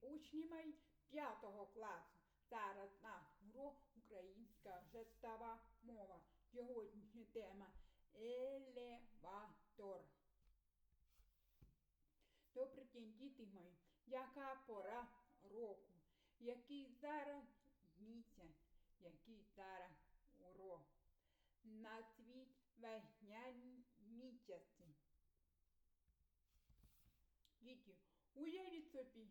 Учні мої 5 класу. Зараз на урок українська жестова мова. Сьогоднішня тема елеватор. Добрий день, діти мої. Яка пора року? Який зараз місяць? Який зараз урок? Назвіть весняні місяці. Діти, уявіть собі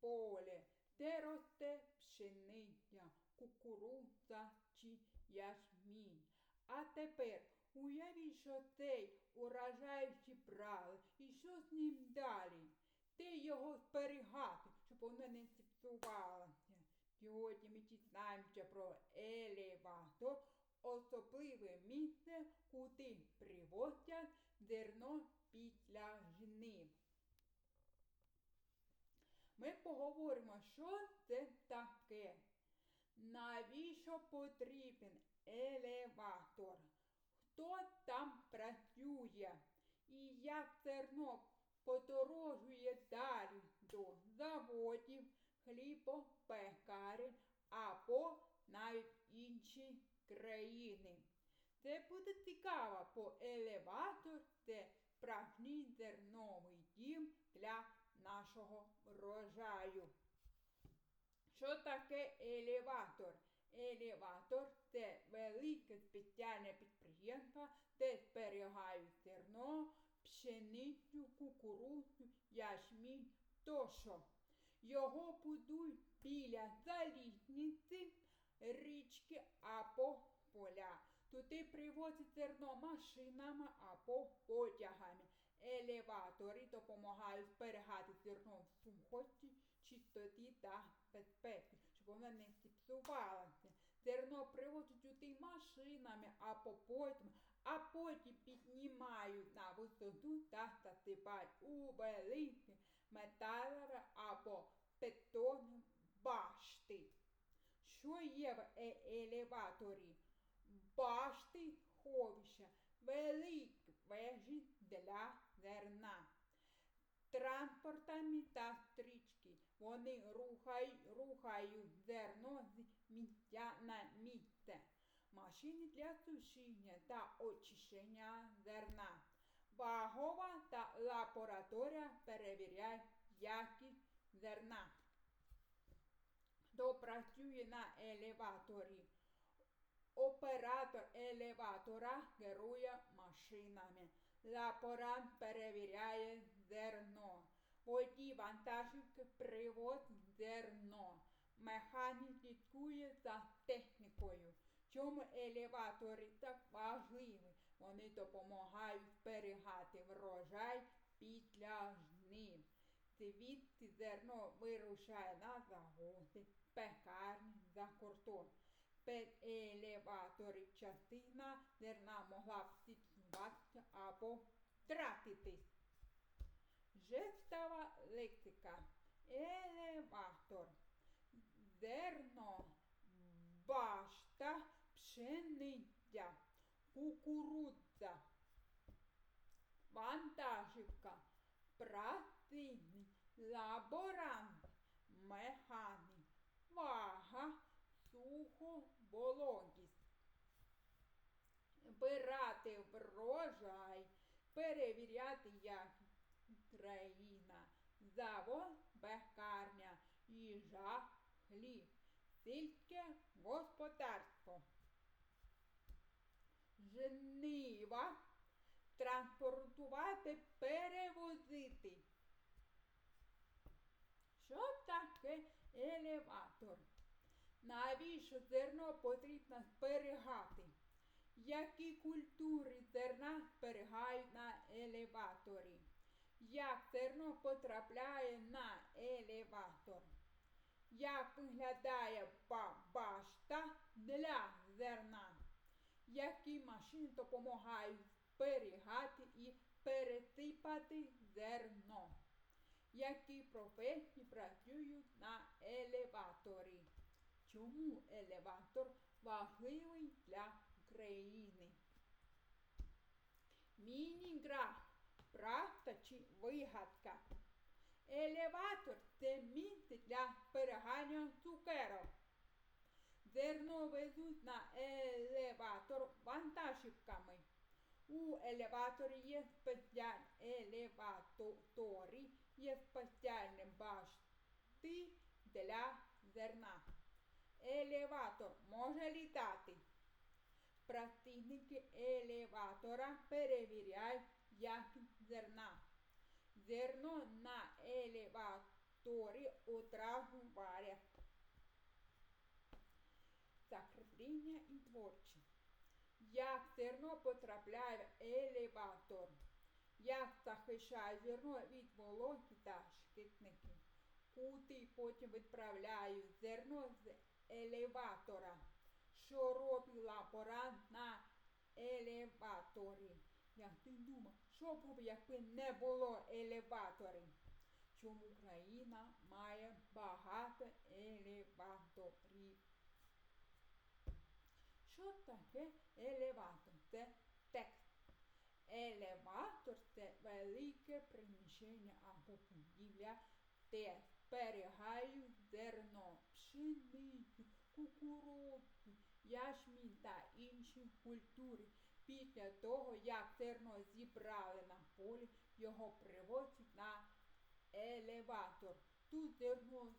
поле, де росте пшениця, кукурудза чи яшмінь. А тепер уявіть, що цей урожай зібрали, і що з ним далі? Де його зберігати, щоб воно не зіпсувалося. Сьогодні ми дізнаємося про елеватор, особливе місце, куди привозять зерно після жнив. Ми поговоримо, що це таке. Навіщо потрібен елеватор? Хто там працює? І як зерно подорожує далі до заводів, хлібопекарень або навіть інші країни. Це буде цікаво, бо елеватор це справжній зерновий дім для нашого врожаю. Що таке елеватор? Елеватор це велике спеціальне підприємство, де зберігають зерно, пшеницю, кукурудзу, яшмінь тощо. Його будують біля залізниці, річки або поля. Туди привозять зерно машинами або потягами. Елеватори допомагають зберігати зерно в сухості, чистоті та безпеці, щоб воно не зіпсувалося. Зерно привозять туди машинами або потягами, а потім піднімають на висоту та засипають у великі металеві або бетонні башти. Що є в елеваторі? Башти ховища, великі вежі для зерна. Транспортами та стрічки вони рухають, рухають зерно з місця на місце. Машини для сушіння та очищення зерна. Вагова та лабораторія перевіряють якість зерна. Хто працює на елеваторі? Оператор елеватора керує машинами. Лаборант перевіряє зерно. Водій вантажівки привозить зерно. Механік слідкує за технікою. Чому елеватори так важливі? Вони допомагають зберігати врожай після жнив. Звідси зерно вирушає на заводи, пекарні за кордон без елеваторів частина зерна могла б зіпсуватися або втратитись. Жестова лексика. Елеватор. Зерно, башта, пшениця, кукурудза, вантажівка, працівник, лаборант, механік, вага, сухо вологість. Бирати врожай, перевіряти якість країна, завод, пекарня, їжа, хліб, сільське господарство. Жнива, транспортувати, перевозити. Що таке елеватор? Навіщо зерно потрібно зберігати? Які культури зерна зберігають на елеваторі? Як зерно потрапляє на елеватор? Як виглядає башта для зерна? Які машини допомагають зберігати і пересипати зерно? Які професії працюють на елеваторі? Чому елеватор важливий для України? Міні-гра, правда чи вигадка? Елеватор це місце для зберігання цукерок. Зерно везуть на елеватор вантажівками. У елеваторі є спеціальні елеваторі, є спеціальні башти для зерна. Елеватор може літати. Працівники елеватора перевіряють якість зерна. Зерно на елеваторі одразу варять. Закріплення і творчість. Як зерно потрапляє в елеватор. Як захищає зерно від вологи та шкідників. Куди потім відправляють зерно з елеватора. Що робить лаборант на елеваторі? Як ти думав, що б, якби не було елеваторів? Чому Україна має багато елеваторів? Що таке елеватор? Це текст. Елеватор це велике приміщення або будівля, де зберігають зерно, пшеницю, кукурудзу, ячмінь та інші культури. Після того, як зерно зібрали на полі, його привозять на елеватор. Тут зерно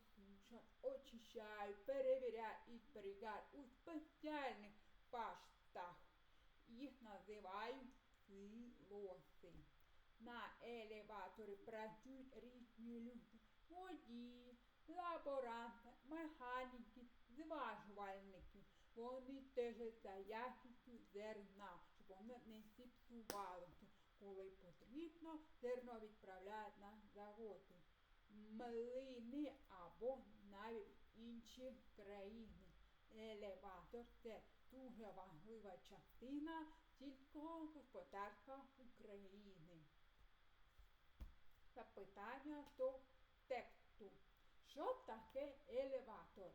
очищають, перевіряють і зберігають у спеціальних паштах. Їх називають силоси. На елеваторі працюють різні люди. Водії, лаборанти, механіки, зважувальники. Вони стежать за якістю зерна, щоб воно не зіпсувалося. Коли потрібно, зерно відправляють на заводи, млини або навіть інші країни. Елеватор це дуже важлива частина сільського господарства України. Запитання до тексту. Що таке елеватор?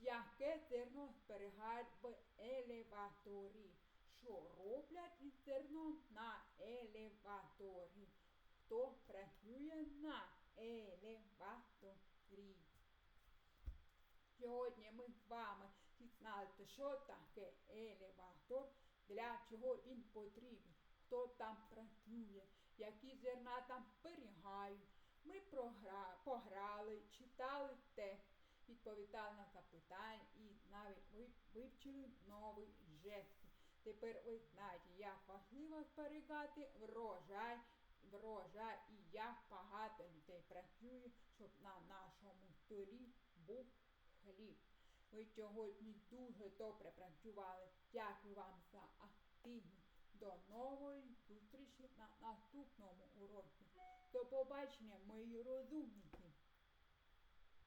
Яке зерно зберігають в елеваторі? Що роблять із зерном на елеваторі? Хто працює на елеваторі? Сьогодні ми з вами дізналися, що таке елеватор, для чого він потрібен, хто там працює, які зерна там зберігають. Ми пограли, читали текст, відповідали на запитання і навіть вивчили новий жест. Тепер ви знаєте, як важливо зберігати врожай, врожай і як багато людей працює, щоб на нашому столі був хліб. Ви сьогодні дуже добре працювали. Дякую вам за активність. До нової зустрічі на наступному уроці. До побачення, мої розумні.